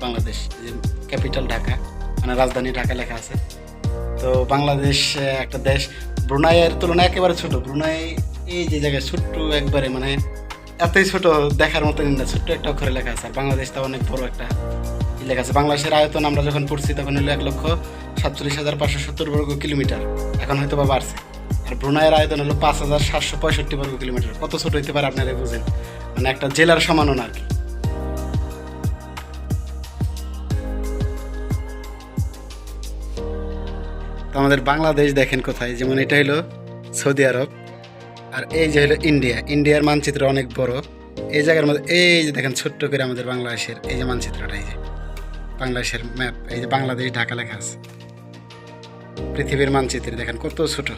Bangladesh capital Dhaka মানে রাজধানী ঢাকা লেখা আছে। তো বাংলাদেশ একটা দেশ। ব্রুনাইয়ের তুলনায় একেবারে ছোট। ব্রুনাই এই যে জায়গায় ছোট্ট একবারে মানে এতই ছোট দেখার মতো না, ছোট্ট একটা অক্ষরে লেখা আছে। আর বাংলাদেশ তো অনেক বড় একটা লেখা আছে। বাংলাদেশের আয়তন আমরা যখন পড়ছি, তখন হলো এক লক্ষ সাতচল্লিশ হাজার পাঁচশো সত্তর বর্গ কিলোমিটার। এখন হয়তো বা বাড়ছে। আর ব্রুনাইয়ের আয়তন হলো পাঁচ হাজার সাতশো পঁয়ষট্টি বর্গ কিলোমিটার। কত ছোট হইতে পারে আপনারা বুঝেন? মানে একটা জেলার সমানও না আর কি। আমাদের বাংলাদেশ দেখেন কোথায়, যেমন এটা হলো সৌদি আরব, আর এই যে হলো ইন্ডিয়া। ইন্ডিয়ার মানচিত্র অনেক বড়। এই জায়গার মধ্যে, এই যে দেখেন ছোট্ট করে আমাদের বাংলাদেশের এই যে মানচিত্রটা, এই যে বাংলাদেশের ম্যাপ, এই যে বাংলাদেশ ঢাকা লেখা আছে। পৃথিবীর মানচিত্রে দেখেন কত ছোট।